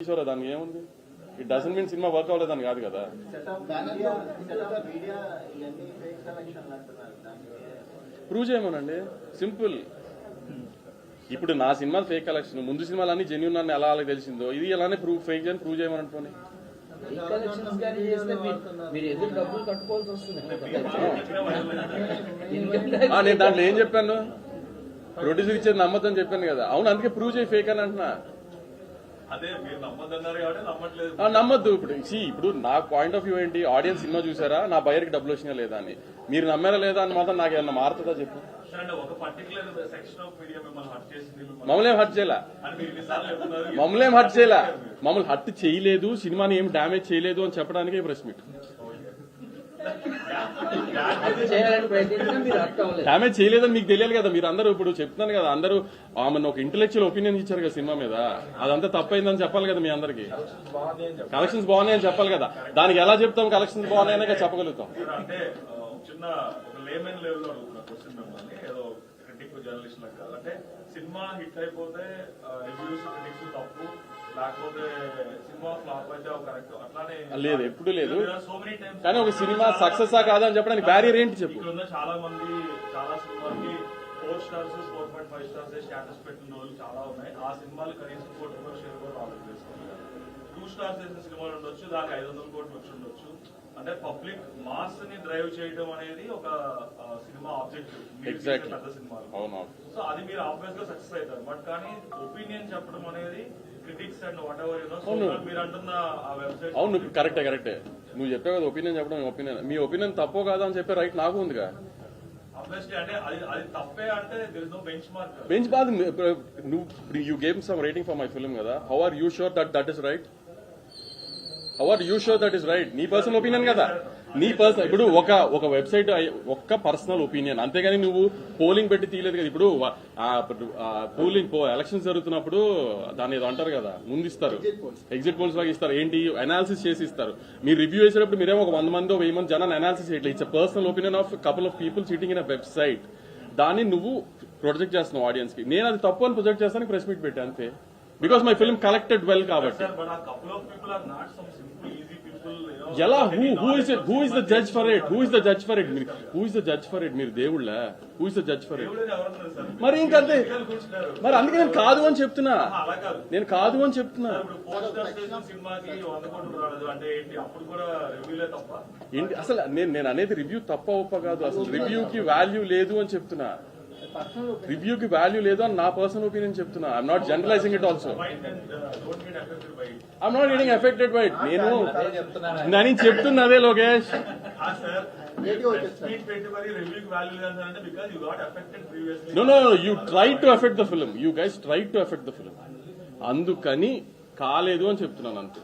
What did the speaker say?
తీసుకోరా దానికి ఏముంది? It doesn't mean cinema work అవ్వలేదని కాదు కదా. ప్రూవ్ చేయమనండి. సింపుల్ ఇప్పుడు నా సినిమా ఫేక్ కలెక్షన్ ముందు సినిమాలన్నీ జెన్యున్ అని ఎలా వాళ్ళకి తెలిసిందో ఇది అలానే ప్రూవ్ ఫేక్ చేయని ప్రూవ్ చేయమని అనుకోని నేను దాంట్లో ఏం చెప్పాను? ప్రొడ్యూసర్ ఇచ్చేది నమ్మద్దని చెప్పాను కదా. అవును అందుకే ప్రూవ్ చేయి ఫేక్ అని అంటున్నా అదే మీరు నమ్మద్దన్నారు కాబట్టి నమ్మట్లేదు ఆ, నమ్మద్దు. ఇప్పుడు ఇప్పుడు నా పాయింట్ ఆఫ్ వ్యూ ఏంటి? ఆడియన్స్ సినిమా చూసారా? నా బయర్కి డబ్బులు వచ్చినా లేదా అని. మీరు నమ్మారా లేదా అని మాత్రం నాకు ఏమన్నా మారుతుందా చెప్పు. మిమ్మల్ని హర్ట్ చేయలే? మమ్మల్ని ఏం హర్ట్ చేయలే? మమ్మల్ని హర్ట్ చేయలేదు సినిమాని ఏం డ్యామేజ్ చేయలేదు అని చెప్పడానికే ప్రెస్ మీట్ డ్యామేజ్ చేయలేదని మీకు తెలియాలి కదా మీరు అందరూ ఇప్పుడు చెప్తున్నాను కదా అందరూ ఆమె ఒక ఇంటెలెక్చువల్ ఒపీనియన్ ఇచ్చారు కదా సినిమా మీద. అదంతా తప్పైందని చెప్పాలి కదా మీ అందరికి. కలెక్షన్స్ బాగున్నాయని చెప్పాలి కదా. దానికి ఎలా చెప్తాం? కలెక్షన్స్ బాగున్నాయనే చెప్పగలుగుతాం. చిన్న జర్నలిస్ట్ అంటే సినిమా హిట్ అయిపోతే రివ్యూస్ క్రిటిక్స్ తప్పు. లేదు, ఎప్పుడూ లేదు. సో మెనీ టైమ్స్ కానీ ఒక సినిమా సక్సెస్ ఆ కాదా అని చెప్పడానికి బ్యారియర్ ఏంటి చెప్పు? చాలా మంది చాలా సినిమాలకి four stars four point five stars status పెట్టిన రోజులు చాలా ఉన్నాయి. ఆ సినిమాలు కనీసం కోటి రూపాయల షేర్ కూడా రాలేదు. చేసుకున్నారు టూ స్టార్స్ వేసిన సినిమాలు ఉండొచ్చు దానికి ఐదు వందల కోట్లు వచ్చి ఉండొచ్చు. అంటే పబ్లిక్ మాస్ని డ్రైవ్ చేయడం అనేది ఒక సినిమా ఆబ్జెక్టివ్. పెద్ద సినిమాలు. అవునవును. సో అది మీరు ఆబ్వియస్గా సక్సెస్ అవుతారు. బట్ కానీ ఒపీనియన్ చెప్పడం అనేది క్రిటిక్స్ అండ్ వాట్ ఎవర్ అవును. మీరు అంటున్న ఆ వెబ్సైట్ అవును కరెక్టే కరెక్టే. నువ్వు చెప్పావు కదా ఒపీనియన్ చెప్పడం ఒపీనియన్ మీ ఒపీనియన్ తప్పో కాదా అని చెప్పే రైట్ నాకు ఉందిగా. బెంచ్ బాద్ నువ్వు you gave some rating for my film కదా. How are you sure that that is right are you sure that is right నీ పర్సనల్ ఒపీనియన్ కదా. నీ పర్సనల్ ఇప్పుడు ఒక ఒక వెబ్సైట్ ఒక్క పర్సనల్ ఒపీనియన్ అంతేగాని నువ్వు పోలింగ్ పెట్టి తీయలేదు కదా. ఇప్పుడు పోలింగ్ ఎలక్షన్స్ జరుగుతున్నప్పుడు దాన్ని ఏదో అంటారు కదా. ముందు ఇస్తారు ఎగ్జిట్ పోల్స్ లాగా ఇస్తారు. ఏంటి? అనాలిసిస్ చేసి ఇస్తారు. మీరు రివ్యూ చేసేటప్పుడు మీరేమో ఒక వంద మంది వెయ్యి మంది జనాన్ని అనాలిసిస్ చేయట్లేదు. It's personal opinion of couple of people sitting in a website దాన్ని నువ్వు ప్రొజెక్ట్ చేస్తున్నావు ఆడియన్స్కి. నేను అది తప్పు అని ప్రొజెక్ట్ చేస్తానికి ప్రెస్ మీట్ పెట్టా అంతే. Because my film collected well కాబట్టి. ఎలా who who is who is the judge for it who is the judge for it who is the judge for it మీరు దేవుళ్ళ who is the judge for it? మరి ఇంకంతే. మరి అందుకే నేను కాదు అని చెప్తున్నా. నేను కాదు అని చెప్తున్నా. అసలు నేను నేను అనేది రివ్యూ తప్ప ఒప్ప కాదు. అసలు రివ్యూకి వాల్యూ లేదు అని చెప్తున్నా. రివ్యూకి వాల్యూ లేదు అని నా పర్సనల్ ఒపీనియన్ చెప్తున్నా. I'm not generalising it also I'm not getting affected by it నేను నేను చెప్తున్నా అదే Lokesh. You got affected previously no no you try to affect the film you guys try to affect the film అందుకని కాలేదు అని చెప్తున్నాను అంతే.